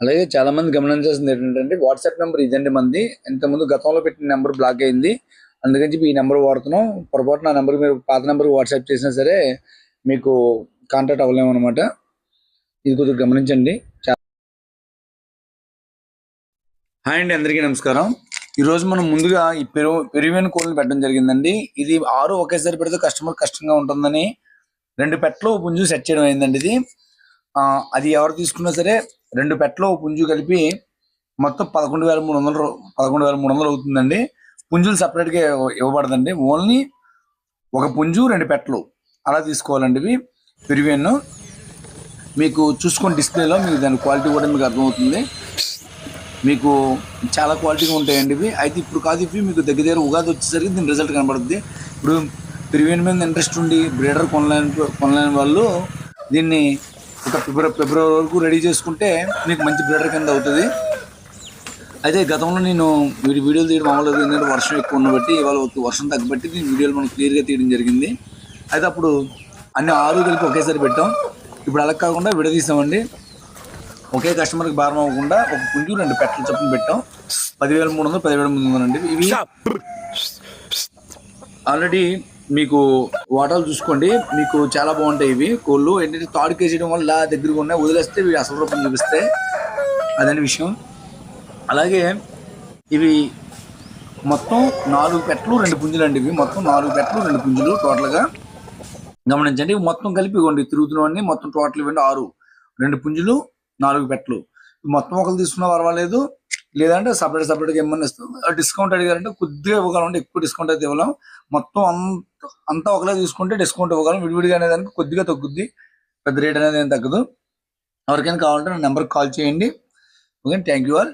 అలాగే చాలా మంది గమనించాల్సింది ఏంటంటే వాట్సాప్ నెంబర్ ఇదండి మంది. ఇంతకుముందు గతంలో పెట్టిన నెంబర్ బ్లాక్ అయింది. అందుకని చెప్పి ఈ నెంబర్ వాడుతున్నాం. పొరపాటు నా నెంబర్ మీరు పాత నెంబర్ వాట్సాప్ చేసినా సరే మీకు కాంటాక్ట్ అవ్వలేము అనమాట ఇది కొద్దిగా గమనించండి. హాయ్ అండి అందరికీ నమస్కారం. ఈరోజు మనం ముందుగా ఈ పెరు పెరుగైన కోళ్ళని పెట్టడం జరిగిందండి. ఇది ఆరు ఒకేసారి పెడితే కస్టమర్ కష్టంగా ఉంటుందని రెండు పెట్టలు పుంజు సెట్ చేయడం అయిందండి ఇది. అది ఎవరు తీసుకున్నా సరే రెండు పెట్టలు పుంజు కలిపి మొత్తం పదకొండు వేల మూడు వందలు పదకొండు వేల మూడు వందలు అవుతుందండి. పుంజులు సపరేట్గా ఇవ్వబడదండి. ఓన్లీ ఒక పుంజు రెండు పెట్టలు. అలా తీసుకోవాలండి ఇవి. పెరివేను. మీకు చూసుకొని డిస్ప్లేలో మీకు దాని క్వాలిటీ కూడా మీకు అర్థమవుతుంది. మీకు చాలా క్వాలిటీగా ఉంటాయండి ఇవి. అయితే ఇప్పుడు కాదు ఇవి మీకు దగ్గర దగ్గర ఉగాది వచ్చేసరికి దీని రిజల్ట్ కనబడుతుంది ఇప్పుడు పెరివేన్ మీద ఇంట్రెస్ట్ ఉండి బ్రీడర్ కొనలేని కొనలేని వాళ్ళు దీన్ని ఒక ఫిబ్రవరి ఫిబ్రవరి వరకు రెడీ చేసుకుంటే మీకు మంచి బ్రీడర్ కింద అవుతుంది. అయితే గతంలో నేను వీడి వీడియోలు తీయడం అవ్వలేదు ఎందుకంటే వర్షం ఎక్కువ ఉన్న బట్టి ఇవాళ ఒక వర్షం తగ్గబట్టి దీని వీడియోలు మనం క్లియర్గా తీయడం జరిగింది. అయితే అప్పుడు అన్ని ఆరు కలిపి ఒకేసారి పెట్టాం. ఇప్పుడు అలా కాకుండా విడదీసామండి. ఒకే కస్టమర్కి భారం అవ్వకుండా ఒక పుంజు రెండు పెట్టలు చొప్పున పెట్టాం. పదివేల మూడు వందలు పదివేల మూడు వందలు అండి. ఇవి ఆల్రెడీ మీకు వాటాలు చూసుకోండి. మీకు చాలా బాగుంటాయి ఇవి. కోళ్ళు. ఏంటంటే తాడుకే చేయడం వల్ల దగ్గరగా ఉన్నాయి. వదిలేస్తే ఇవి అసలు రూపం చూపిస్తాయి అదని విషయం. అలాగే ఇవి మొత్తం నాలుగు పెట్టలు రెండు పుంజులు అండి ఇవి. మొత్తం నాలుగు పెట్టలు రెండు పుంజులు టోటల్గా. గమనించండి. ఇవి మొత్తం కలిపి ఇవ్వండి. తిరుగుతున్నవన్నీ మొత్తం టోటల్ ఇవ్వండి. ఆరు. రెండు పుంజులు నాలుగు పెట్టలు. మొత్తం ఒకరు తీసుకున్నా పర్వాలేదు. లేదంటే సపరేట్ సపరేట్గా ఇమ్మని ఇస్తాం. డిస్కౌంట్ అడిగారంటే కొద్దిగా ఇవ్వగలం ఎక్కువ డిస్కౌంట్ అయితే ఇవ్వలేం. మొత్తం అంత అంతా ఒకలా తీసుకుంటే డిస్కౌంట్ ఇవ్వగలం. విడివిడిగా అనేదానికి కొద్దిగా తగ్గుద్ది. పెద్ద రేట్ అనేది ఏం తగ్గదు. ఎవరికైనా కావాలంటే నా నెంబర్కి కాల్ చేయండి. Okay thank you all